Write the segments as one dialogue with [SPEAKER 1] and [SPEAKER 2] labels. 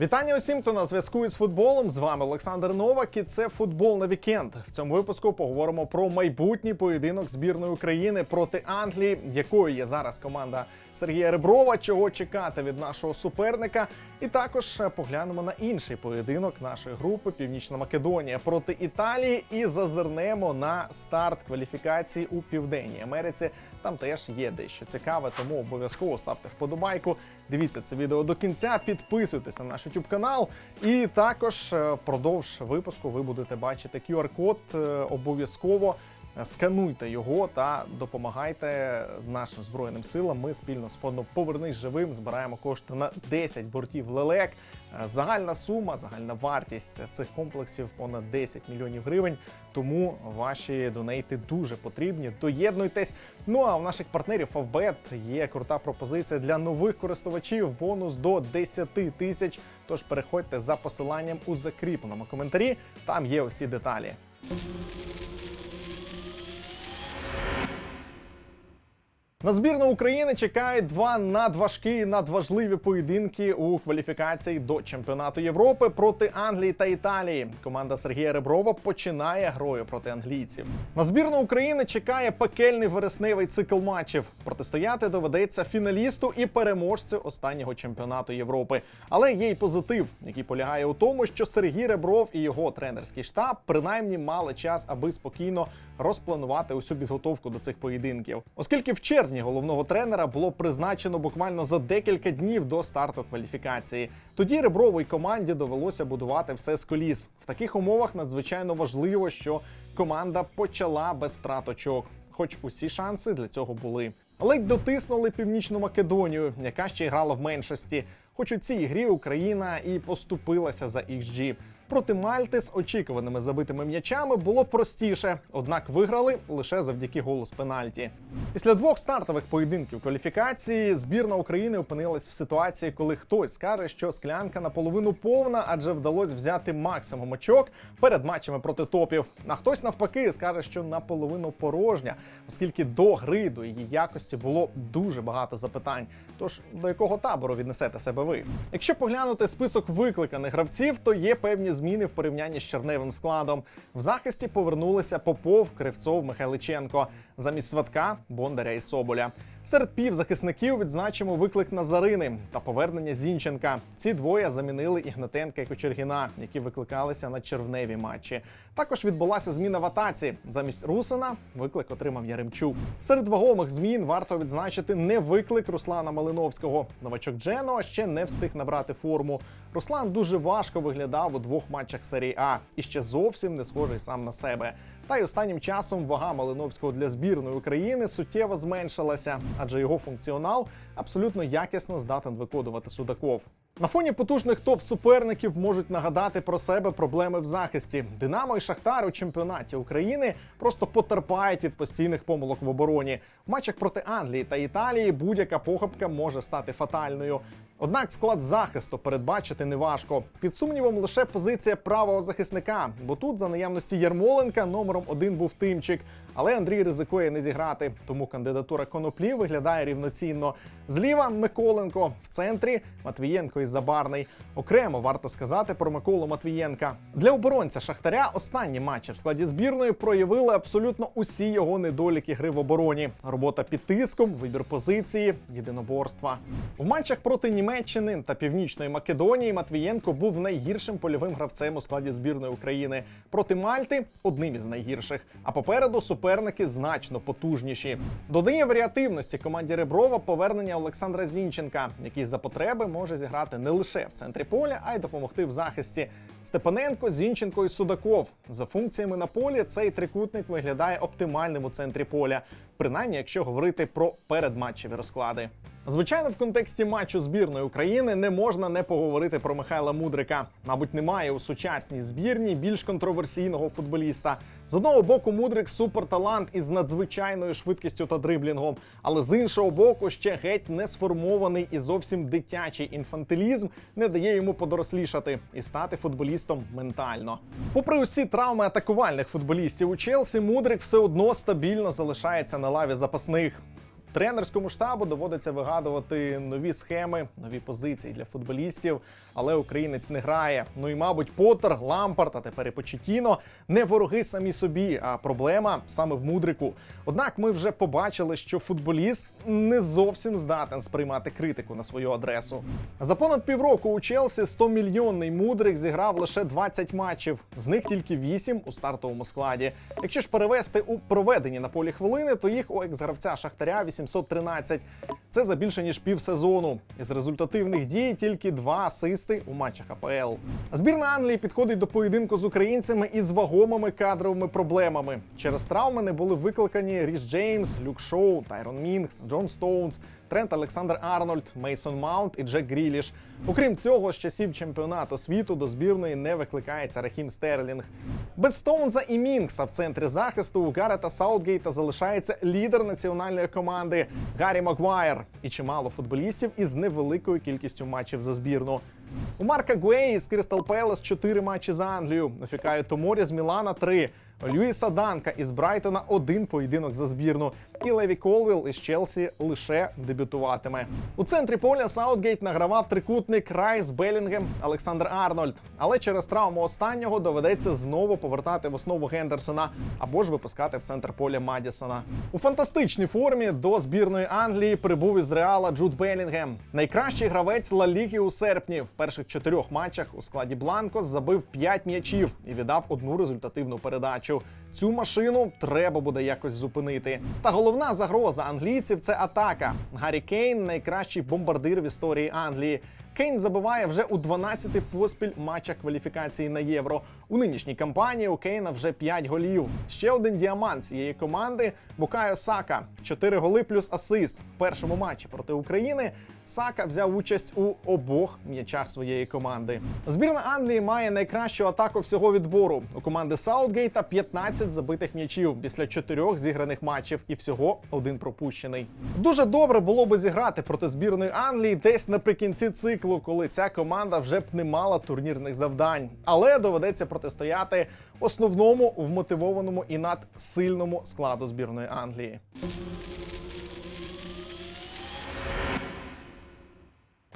[SPEAKER 1] Вітання усім, хто на зв'язку із футболом. З вами Олександр Новак і це футбол на вікенд. В цьому випуску поговоримо про майбутній поєдинок збірної України проти Англії, якою є зараз команда Сергія Реброва. Чого чекати від нашого суперника? І також поглянемо на інший поєдинок нашої групи Північна Македонія проти Італії і зазирнемо на старт кваліфікації у Південній Америці. Там теж є дещо цікаве, тому обов'язково ставте вподобайку. Дивіться це відео до кінця, підписуйтесь на наш YouTube канал. І також е, впродовж випуску ви будете бачити QR-код. Е, Обов'язково скануйте його та допомагайте нашим збройним силам. Ми спільно з фондом Повернись живим збираємо кошти на 10 бортів лелек. Е, Загальна сума, загальна вартість цих комплексів понад 10 мільйонів гривень. Тому ваші донейти дуже потрібні. Доєднуйтесь. Ну а в наших партнерів Favbet є крута пропозиція для нових користувачів. Бонус до 10 тисяч. Тож переходьте за посиланням у закріпленому коментарі. Там є усі деталі. На збірну України чекають два надважкі і надважливі поєдинки у кваліфікації до чемпіонату Європи проти Англії та Італії. Команда Сергія Реброва починає грою проти англійців. На збірну України чекає пекельний вересневий цикл матчів. Протистояти доведеться фіналісту і переможцю останнього чемпіонату Європи. Але є й позитив, який полягає у тому, що Сергій Ребров і його тренерський штаб принаймні мали час, аби спокійно розпланувати усю підготовку до цих поєдинків, оскільки в червні головного тренера було призначено буквально за декілька днів до старту кваліфікації. Тоді Ребровій команді довелося будувати все з коліс. В таких умовах надзвичайно важливо, що команда почала без втрат очок, хоч усі шанси для цього були. Ледь дотиснули північну Македонію, яка ще й грала в меншості. Хоч у цій грі Україна і поступилася за XG. Проти Мальти з очікуваними забитими м'ячами було простіше, однак виграли лише завдяки голу з пенальті. Після двох стартових поєдинків кваліфікації збірна України опинилась в ситуації, коли хтось скаже, що склянка наполовину повна, адже вдалося взяти максимум очок перед матчами проти топів. А хтось навпаки скаже, що наполовину порожня, оскільки до гри, до її якості було дуже багато запитань. Тож до якого табору віднесете себе ви? Якщо поглянути список викликаних гравців, то є певні зміни в порівнянні з черневим складом. В захисті повернулися Попов, Кривцов, Михайличенко замість Сватка, Бондаря і Соболя. Серед півзахисників відзначимо виклик Назарини та повернення Зінченка. Ці двоє замінили Ігнатенка і Кочергіна, які викликалися на червневі матчі. Також відбулася зміна в атаці. Замість Русина виклик отримав Яремчук. Серед вагомих змін варто відзначити не виклик Руслана Малиновського. Новачок Джено ще не встиг набрати форму. Руслан дуже важко виглядав у двох матчах серії А і ще зовсім не схожий сам на себе. Та й останнім часом вага Малиновського для збірної України суттєво зменшилася, адже його функціонал абсолютно якісно здатен виконувати Судаков. На фоні потужних топ-суперників можуть нагадати про себе проблеми в захисті. Динамо і Шахтар у чемпіонаті України просто потерпають від постійних помилок в обороні. В матчах проти Англії та Італії будь-яка похибка може стати фатальною. Однак склад захисту передбачити неважко. Під сумнівом лише позиція правого захисника, бо тут за наявності Ярмоленка номером один був Тимчик. Але Андрій ризикує не зіграти, тому кандидатура коноплі виглядає рівноцінно. Зліва Миколенко, в центрі Матвієнко і Забарний. Окремо варто сказати про Миколу Матвієнка. Для оборонця Шахтаря останні матчі в складі збірної проявили абсолютно усі його недоліки гри в обороні: робота під тиском, вибір позиції, єдиноборства. В матчах проти Німеччини та Північної Македонії Матвієнко був найгіршим польовим гравцем у складі збірної України. Проти Мальти одним із найгірших. А попереду суперники значно потужніші. Додає варіативності команді Реброва повернення Олександра Зінченка, який за потреби може зіграти не лише в центрі поля, а й допомогти в захисті. Степаненко, Зінченко і Судаков. За функціями на полі цей трикутник виглядає оптимальним у центрі поля, принаймні якщо говорити про передматчеві розклади. Звичайно, в контексті матчу збірної України не можна не поговорити про Михайла Мудрика. Мабуть, немає у сучасній збірні більш контроверсійного футболіста. З одного боку, Мудрик суперталант із надзвичайною швидкістю та дриблінгом, але з іншого боку, ще геть не сформований і зовсім дитячий інфантилізм не дає йому подорослішати і стати футболістом ментально. Попри усі травми атакувальних футболістів у Челсі, Мудрик все одно стабільно залишається на лаві запасних. Тренерському штабу доводиться вигадувати нові схеми, нові позиції для футболістів, але українець не грає. Ну і, мабуть, Поттер, Лампард, а тепер і Почетіно не вороги самі собі, а проблема саме в мудрику. Однак ми вже побачили, що футболіст не зовсім здатен сприймати критику на свою адресу. За понад півроку у Челсі 100-мільйонний мудрик зіграв лише 20 матчів, з них тільки 8 у стартовому складі. Якщо ж перевести у проведені на полі хвилини, то їх у екс-гравця Шахтаря 813. Це за більше ніж півсезону. Із результативних дій тільки два асисти у матчах АПЛ. Збірна Англії підходить до поєдинку з українцями із вагомими кадровими проблемами. Через травми не були викликані Ріс Джеймс, Люк Шоу, Тайрон Мінгс, Джон Стоунс. Трент Олександр Арнольд, Мейсон Маунт і Джек Гріліш. Окрім цього, з часів чемпіонату світу до збірної не викликається Рахім Стерлінг. Без Стоунза і Мінкса в центрі захисту у Гарета Саутгейта залишається лідер національної команди Гаррі Магуайр і чимало футболістів із невеликою кількістю матчів за збірну. У Марка Гуеї з Кристал Пелес 4 матчі за Англію. Фікаю Томорі з Мілана 3. Льюіса Данка із Брайтона один поєдинок за збірну. І Леві Колвіл із Челсі лише дебютуватиме. У центрі поля Саутгейт награвав трикутник Райс Белінгем Олександр Арнольд. Але через травму останнього доведеться знову повертати в основу Гендерсона або ж випускати в центр поля Мадісона. У фантастичній формі до збірної Англії прибув із Реала Джуд Белінгем. Найкращий гравець Ла Ліги у серпні. В перших чотирьох матчах у складі Бланкос забив 5 м'ячів і віддав одну результативну передачу. Цю машину треба буде якось зупинити. Та головна загроза англійців це атака. Гаррі Кейн найкращий бомбардир в історії Англії. Кейн забиває вже у 12 поспіль матчах кваліфікації на євро. У нинішній кампанії у Кейна вже 5 голів. Ще один діамант цієї команди Букайо Сака. 4 голи плюс асист. В першому матчі проти України Сака взяв участь у обох м'ячах своєї команди. Збірна Англії має найкращу атаку всього відбору. У команди Саутгейта 15 забитих м'ячів після чотирьох зіграних матчів і всього один пропущений. Дуже добре було би зіграти проти збірної Англії десь наприкінці циклу, коли ця команда вже б не мала турнірних завдань, але доведеться протистояти основному вмотивованому і надсильному складу збірної Англії.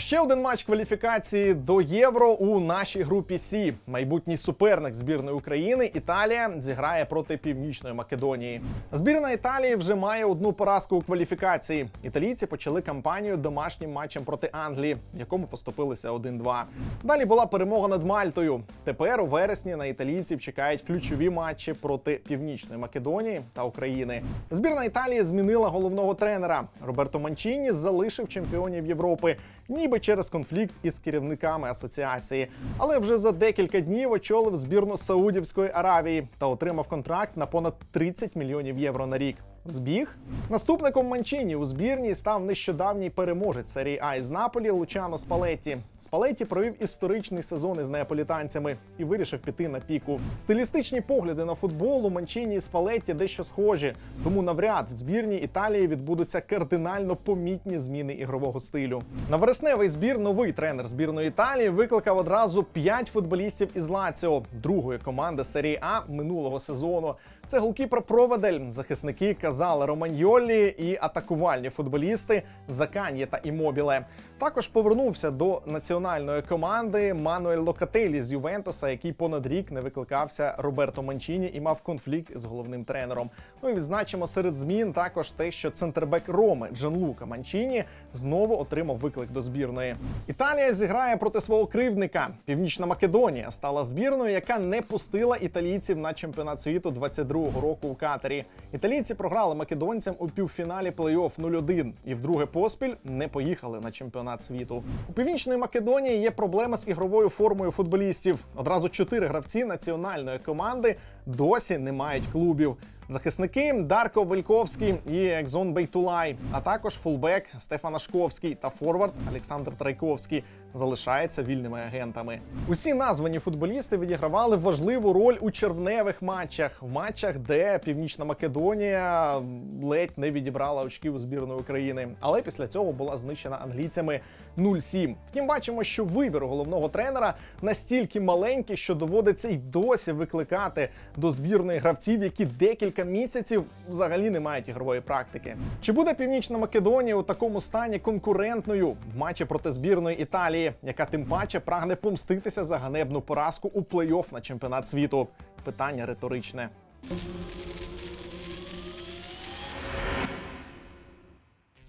[SPEAKER 1] Ще один матч кваліфікації до євро у нашій групі Сі. Майбутній суперник збірної України Італія зіграє проти Північної Македонії. Збірна Італії вже має одну поразку у кваліфікації. Італійці почали кампанію домашнім матчем проти Англії, в якому поступилися 1-2. Далі була перемога над Мальтою. Тепер у вересні на італійців чекають ключові матчі проти Північної Македонії та України. Збірна Італії змінила головного тренера. Роберто Манчіні залишив чемпіонів Європи ніби через конфлікт із керівниками асоціації. Але вже за декілька днів очолив збірну Саудівської Аравії та отримав контракт на понад 30 мільйонів євро на рік. Збіг наступником Манчині у збірній став нещодавній переможець серії А із Наполі Лучано Спалетті. Спалетті провів історичний сезон із неаполітанцями і вирішив піти на піку. Стилістичні погляди на футбол у Манчині і Спалетті дещо схожі, тому навряд в збірній Італії відбудуться кардинально помітні зміни ігрового стилю. На вересневий збір новий тренер збірної Італії викликав одразу п'ять футболістів із Лаціо, другої команди серії А минулого сезону. Це голкіпер Проведель, захисники казали Романьолі і атакувальні футболісти Закан'є та Імобіле. Також повернувся до національної команди Мануель Локателі з Ювентуса, який понад рік не викликався Роберто Манчіні і мав конфлікт з головним тренером. Ну і відзначимо серед змін також те, що центрбек Роми Джанлука Манчіні знову отримав виклик до збірної. Італія зіграє проти свого кривдника. Північна Македонія стала збірною, яка не пустила італійців на чемпіонат світу 22-го року у Катарі. Італійці програли македонцям у півфіналі плей-офф 0-1 і вдруге поспіль не поїхали на чемпіонат світу. У північної Македонії є проблема з ігровою формою футболістів. Одразу чотири гравці національної команди досі не мають клубів. Захисники Дарко Вельковський і Екзон Бейтулай, а також фулбек Стефан Ашковський та форвард Олександр Трайковський залишаються вільними агентами. Усі названі футболісти відігравали важливу роль у червневих матчах, в матчах, де Північна Македонія ледь не відібрала очків у збірної України, але після цього була знищена англійцями 0-7. Втім, бачимо, що вибір головного тренера настільки маленький, що доводиться й досі викликати до збірної гравців, які декілька місяців взагалі не мають ігрової практики. Чи буде Північна Македонія у такому стані конкурентною в матчі проти збірної Італії, яка тим паче прагне помститися за ганебну поразку у плей-офф на чемпіонат світу? Питання риторичне.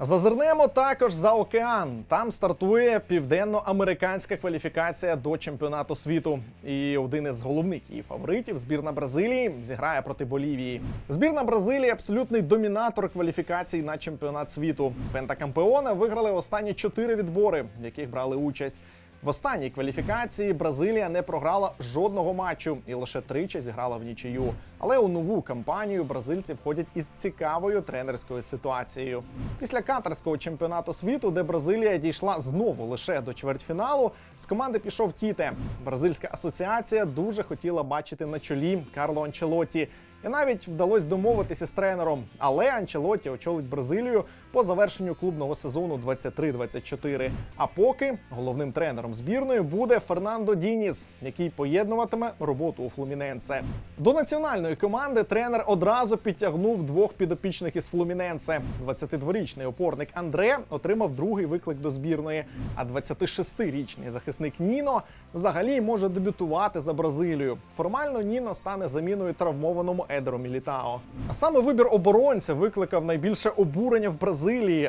[SPEAKER 1] Зазирнемо також за океан. Там стартує південно-американська кваліфікація до чемпіонату світу. І один із головних її фаворитів збірна Бразилії зіграє проти Болівії. Збірна Бразилії абсолютний домінатор кваліфікацій на чемпіонат світу. Пентакампеони виграли останні чотири відбори, в яких брали участь. В останній кваліфікації Бразилія не програла жодного матчу і лише тричі зіграла в нічию. Але у нову кампанію бразильці входять із цікавою тренерською ситуацією. Після катарського чемпіонату світу, де Бразилія дійшла знову лише до чвертьфіналу, з команди пішов Тіте. Бразильська асоціація дуже хотіла бачити на чолі Карло Анчелотті. І навіть вдалося домовитися з тренером. Але Анчелоті очолить Бразилію по завершенню клубного сезону 23-24. А поки головним тренером збірної буде Фернандо Дініс, який поєднуватиме роботу у Флуміненце. До національної команди тренер одразу підтягнув двох підопічних із Флуміненце. 22-річний опорник Андре отримав другий виклик до збірної. А 26-річний захисник Ніно взагалі може дебютувати за Бразилію. Формально Ніно стане заміною травмованому Едеру Мілітао. А саме вибір оборонця викликав найбільше обурення в Бразилії,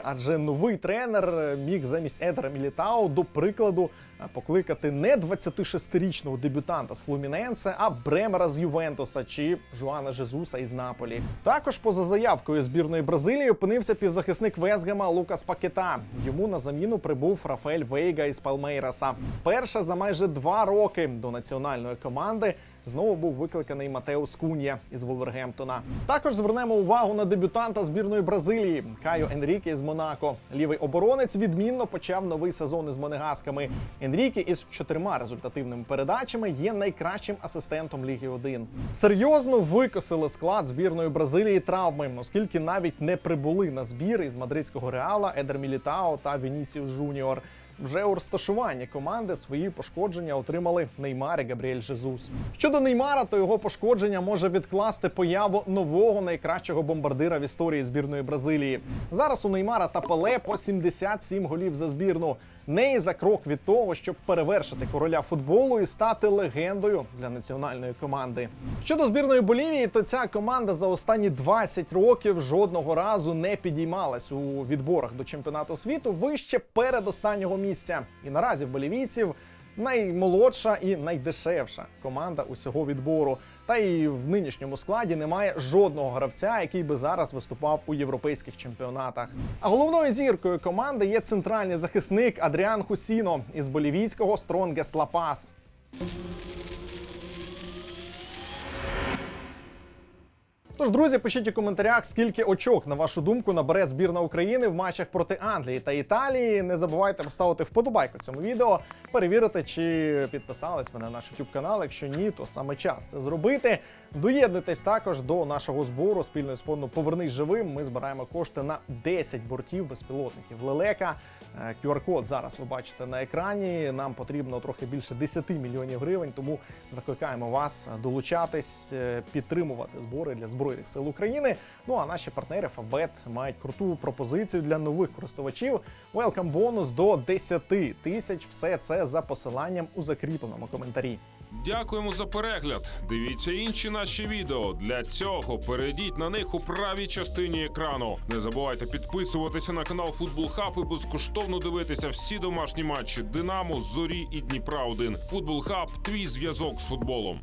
[SPEAKER 1] адже новий тренер міг замість Едера Мілітао, до прикладу, покликати не 26-річного дебютанта з Флуміненсе, а Бремера з Ювентуса чи Жуана Жезуса із Наполі. Також поза заявкою збірної Бразилії опинився півзахисник Весгема Лукас Пакета. Йому на заміну прибув Рафаель Вейга із Палмейраса. Вперше за майже два роки до національної команди знову був викликаний Матеус Кунья із Волвергемптона. Також звернемо увагу на дебютанта збірної Бразилії Кайо Енріке з Монако. Лівий оборонець відмінно почав новий сезон із Монегасками. Енріке із чотирма результативними передачами є найкращим асистентом Ліги 1. Серйозно викосили склад збірної Бразилії травми, оскільки навіть не прибули на збір із мадридського реала Едер Мілітао та Вінісіус Жуніор. Вже у розташуванні команди свої пошкодження отримали Неймар і Габріель Жезус. Щодо Неймара, то його пошкодження може відкласти появу нового найкращого бомбардира в історії збірної Бразилії. Зараз у Неймара та Пеле по 77 голів за збірну. Не і за крок від того, щоб перевершити короля футболу і стати легендою для національної команди. Щодо збірної Болівії, то ця команда за останні 20 років жодного разу не підіймалась у відборах до чемпіонату світу вище передостаннього місця. І наразі в болівійців наймолодша і найдешевша команда усього відбору. Та й в нинішньому складі немає жодного гравця, який би зараз виступав у європейських чемпіонатах. А головною зіркою команди є центральний захисник Адріан Хусіно із болівійського Стронгест Лапас. Тож, друзі, пишіть у коментарях, скільки очок, на вашу думку, набере збірна України в матчах проти Англії та Італії. Не забувайте поставити вподобайку цьому відео, перевірити, чи підписались ви на наш YouTube канал. Якщо ні, то саме час це зробити. Доєднуйтесь також до нашого збору спільно з фондом Повернись живим. Ми збираємо кошти на 10 бортів безпілотників Лелека. Е, QR-код зараз ви бачите на екрані. Нам потрібно трохи більше 10 мільйонів гривень, тому закликаємо вас долучатись, е, підтримувати збори для збройних сил України. Ну а наші партнери Фавбет мають круту пропозицію для нових користувачів. Welcome бонус до 10 тисяч. Все це за посиланням у закріпленому коментарі.
[SPEAKER 2] Дякуємо за перегляд. Дивіться інші наші відео. Для цього перейдіть на них у правій частині екрану. Не забувайте підписуватися на канал Футбол Хаб і безкоштовно дивитися всі домашні матчі Динамо, Зорі і Дніпра 1 Футбол Хаб твій зв'язок з футболом.